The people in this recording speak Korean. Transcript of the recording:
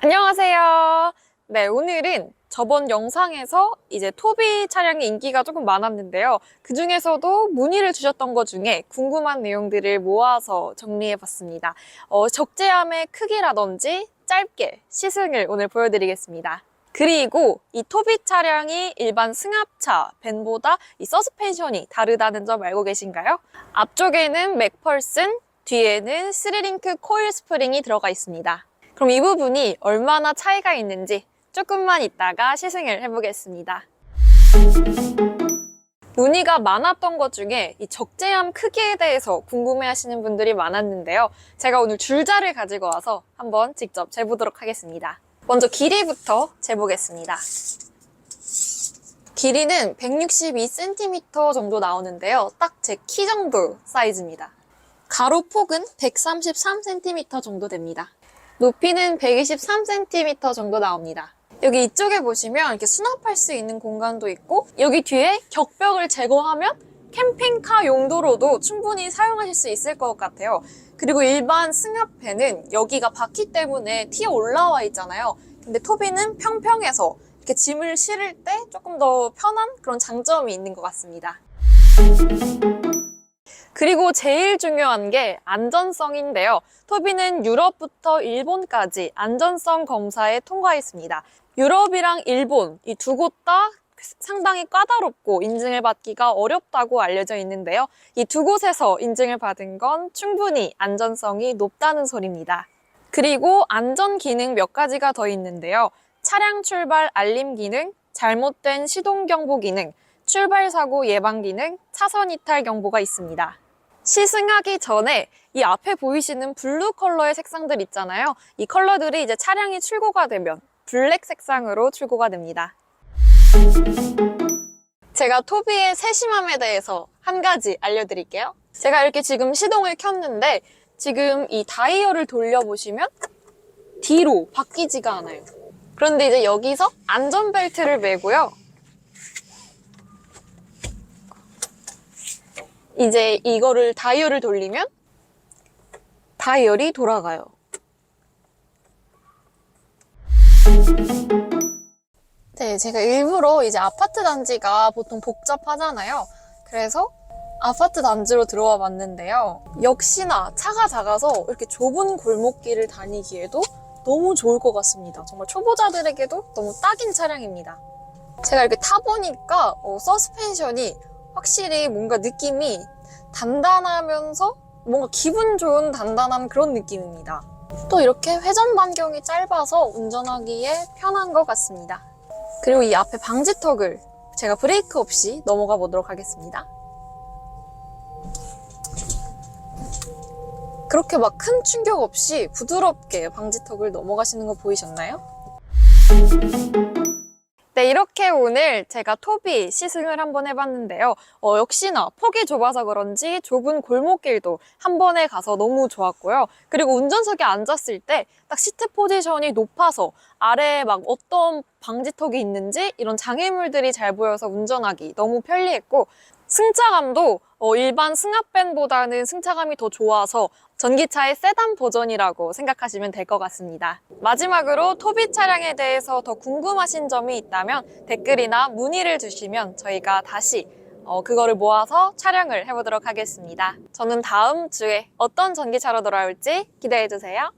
안녕하세요. 네, 오늘은 저번 영상에서 이제 토비 차량의 인기가 조금 많았는데요. 그 중에서도 문의를 주셨던 것 중에 궁금한 내용들을 모아서 정리해 봤습니다. 어, 적재함의 크기라든지 짧게 시승을 오늘 보여드리겠습니다. 그리고 이 토비 차량이 일반 승합차, 벤보다 이 서스펜션이 다르다는 점 알고 계신가요? 앞쪽에는 맥펄슨, 뒤에는 스리링크 코일 스프링이 들어가 있습니다. 그럼 이 부분이 얼마나 차이가 있는지 조금만 있다가 시승을 해보겠습니다. 문의가 많았던 것 중에 이 적재함 크기에 대해서 궁금해 하시는 분들이 많았는데요. 제가 오늘 줄자를 가지고 와서 한번 직접 재보도록 하겠습니다. 먼저 길이부터 재보겠습니다. 길이는 162cm 정도 나오는데요. 딱 제 키 정도 사이즈입니다. 가로 폭은 133cm 정도 됩니다. 높이는 123cm 정도 나옵니다. 여기 이쪽에 보시면 이렇게 수납할 수 있는 공간도 있고 여기 뒤에 격벽을 제거하면 캠핑카 용도로도 충분히 사용하실 수 있을 것 같아요. 그리고 일반 승합배는 여기가 바퀴 때문에 튀어 올라와 있잖아요. 근데 토비는 평평해서 이렇게 짐을 실을 때 조금 더 편한 그런 장점이 있는 것 같습니다. 그리고 제일 중요한 게 안전성인데요. 토비는 유럽부터 일본까지 안전성 검사에 통과했습니다. 유럽이랑 일본 이 두 곳 다 상당히 까다롭고 인증을 받기가 어렵다고 알려져 있는데요. 이 두 곳에서 인증을 받은 건 충분히 안전성이 높다는 소리입니다. 그리고 안전 기능 몇 가지가 더 있는데요. 차량 출발 알림 기능, 잘못된 시동 경보 기능, 출발 사고 예방 기능, 차선 이탈 경보가 있습니다. 시승하기 전에 이 앞에 보이시는 블루 컬러의 색상들 있잖아요. 이 컬러들이 이제 차량이 출고가 되면 블랙 색상으로 출고가 됩니다. 제가 토비의 세심함에 대해서 한 가지 알려드릴게요. 제가 이렇게 지금 시동을 켰는데 지금 이 다이얼을 돌려보시면 뒤로 바뀌지가 않아요. 그런데 이제 여기서 안전벨트를 매고요. 이제 이거를 다이얼을 돌리면 다이얼이 돌아가요. 네, 제가 일부러 이제 아파트 단지가 보통 복잡하잖아요. 그래서 아파트 단지로 들어와 봤는데요. 역시나 차가 작아서 이렇게 좁은 골목길을 다니기에도 너무 좋을 것 같습니다. 정말 초보자들에게도 너무 딱인 차량입니다. 제가 이렇게 타보니까 어, 서스펜션이 확실히 뭔가 느낌이 단단하면서 뭔가 기분 좋은 단단한 그런 느낌입니다. 또 이렇게 회전 반경이 짧아서 운전하기에 편한 것 같습니다. 그리고 이 앞에 방지턱을 제가 브레이크 없이 넘어가 보도록 하겠습니다. 그렇게 막 큰 충격 없이 부드럽게 방지턱을 넘어가시는 거 보이셨나요? 네, 이렇게 오늘 제가 토비 시승을 한번 해봤는데요. 어, 역시나 폭이 좁아서 그런지 좁은 골목길도 한 번에 가서 너무 좋았고요. 그리고 운전석에 앉았을 때 딱 시트 포지션이 높아서 아래에 막 어떤 방지턱이 있는지 이런 장애물들이 잘 보여서 운전하기 너무 편리했고 승차감도 어, 일반 승합밴보다는 승차감이 더 좋아서 전기차의 세단 버전이라고 생각하시면 될 것 같습니다. 마지막으로 토비 차량에 대해서 더 궁금하신 점이 있다면 댓글이나 문의를 주시면 저희가 다시 어, 그거를 모아서 촬영을 해보도록 하겠습니다. 저는 다음 주에 어떤 전기차로 돌아올지 기대해주세요.